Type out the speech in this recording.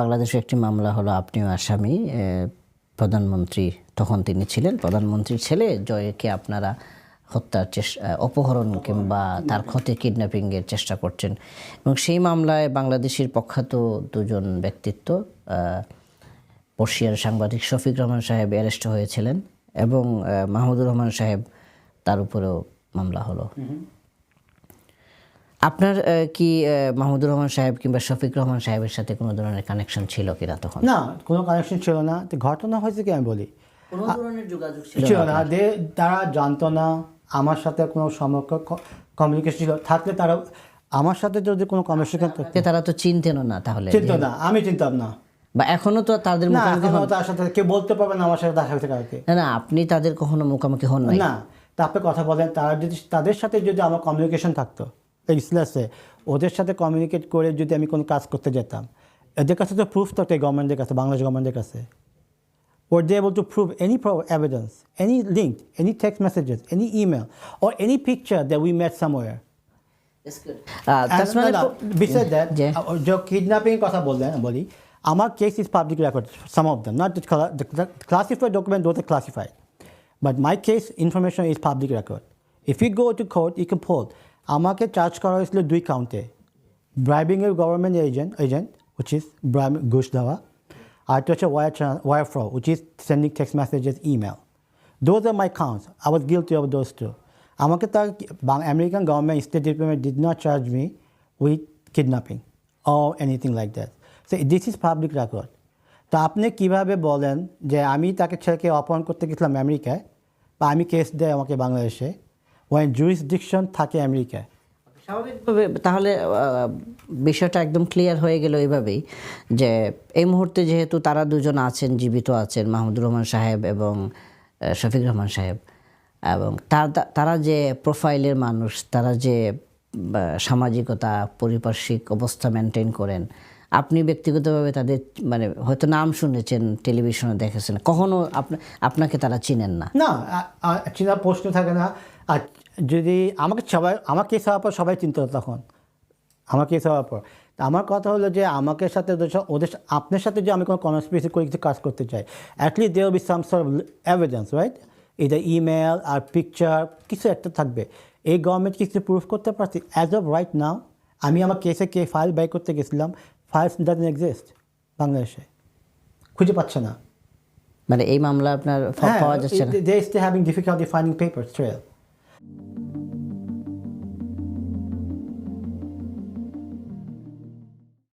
বাংলাদেশের একটি মামলা হলো আপনিও আসামি প্রধানমন্ত্রী তখন তিনি ছিলেন, প্রধানমন্ত্রীর ছেলে জয়কে আপনারা হত্যার চেষ্টা অপহরণ কিংবা তার ক্ষতি কিডন্যাপিংয়ের চেষ্টা করছেন। এবং সেই মামলায় বাংলাদেশের প্রখ্যাত দুজন ব্যক্তিত্ব বর্ষিয়ার সাংবাদিক শফিক রহমান সাহেব অ্যারেস্ট হয়েছিলেন এবং মাহমুদুর রহমান সাহেব তার উপরেও মামলা হলো। আপনার কি মাহমুদুর রহমান সাহেব কিংবা শফিক রহমান সাহেবের সাথে কোনো ধরনের কানেকশন ছিল কিনা তখন? না কোনো কানেকশন ছিল না। তো ঘটনা হয়েছে কি আমি বলি? কোনো ধরনের যোগাযোগ ছিল না। দে তারা জানতো না আমার সাথে কোনো সম্পর্ক কমিউনিকেশন ছিল। থাকলে তারা আমার সাথে যদি কোনো কমিউনিকেশন থাকতে তারা তো চিনতেন না তাহলে। চিনতো না আমি চিনতাম না। বা এখনও তো তাদের মুখোমুখি তার সাথে কেউ বলতে পারবে না আমার সাথে দেখা হয়েছে কাউকে। না না আপনি তাদের কখনো মুখোমুখি হন নাই? না তারপরে কথা বলেন তারা যদি তাদের সাথে যদি আমার কমিউনিকেশন থাকতো ইসলাসে ওদের সাথে কমিউনিকেট করে যদি আমি কোনো কাজ করতে যেতাম এদের কাছে তো প্রুফ থাকতো গভর্নমেন্টের কাছে বাংলাদেশ গভর্নমেন্টের কাছে। Were they able to prove any pro- evidence, any link, any text messages, any email, or any picture that we met somewhere? Ah, And তার মানে no, no, besides that, যে কিডন্যাপিং কথা বললেন বলি আমার case is public record some of them not the classified document those are classified but my case information is public record if you go to court you can pull আমাকে charge করা হয়েছিল দুই কাউন্টে bribing a government agent agent which is is ঘুষ দেওয়া। আরেকটা হচ্ছে wire wire fraud which is sending text messages email those are my counts I was guilty of those two আমাকে তার American government state department did not charge me with kidnapping or anything like that. So this is public record. তো আপনি কীভাবে বলেন যে আমি তাকে ছেলেকে অপহরণ করতে গেছিলাম আমেরিকায় বা আমি কেস দেয় আমাকে বাংলাদেশে? ওয়ান জুরিসডিকশন থাকে আমেরিকায়? স্বাভাবিকভাবে, তাহলে বিষয়টা একদম ক্লিয়ার হয়ে গেল এইভাবেই যে এই মুহূর্তে যেহেতু তারা দুজন আছেন, জীবিত আছেন, মাহমুদুর রহমান সাহেব এবং শফিক রহমান সাহেব এবং তারা যে প্রোফাইলের মানুষ, তারা যে সামাজিকতা, পারিপার্শ্বিক অবস্থা মেনটেন করেন আপনি ব্যক্তিগতভাবে তাদের মানে হয়তো নাম শুনেছেন, টেলিভিশনে দেখেছেন, কখনো আপনা- আপনাকে তারা চিনেন না? না চেনার প্রশ্ন থাকে না। আর যদি আমাকে সবাই, আমাকে কেস হওয়ার পর সবাই চিনত তখন আমার কেস হওয়ার পর আমার কথা হলো যে আমাকে সাথে ওদের আপনার সাথে যে আমি কোনো কনস্পিরেসি করে কিছু কাজ করতে চাই at least there be some sort evidence right এটা ইমেল আর পিকচার কিছু একটা থাকবে। এই গভর্নমেন্ট কিছু প্রুফ করতে পারছি। অ্যাজ অফ রাইট নাও আমি আমার কেসে কে ফাইল বাই করতে গেছিলাম। ফাইলস ডাজন এক্সিস্ট বাংলাদেশে খুঁজে পাচ্ছে না মানে এই মামলা আপনার হ্যাঁ, পাওয়া যাচ্ছে না they still having difficulty finding papers trail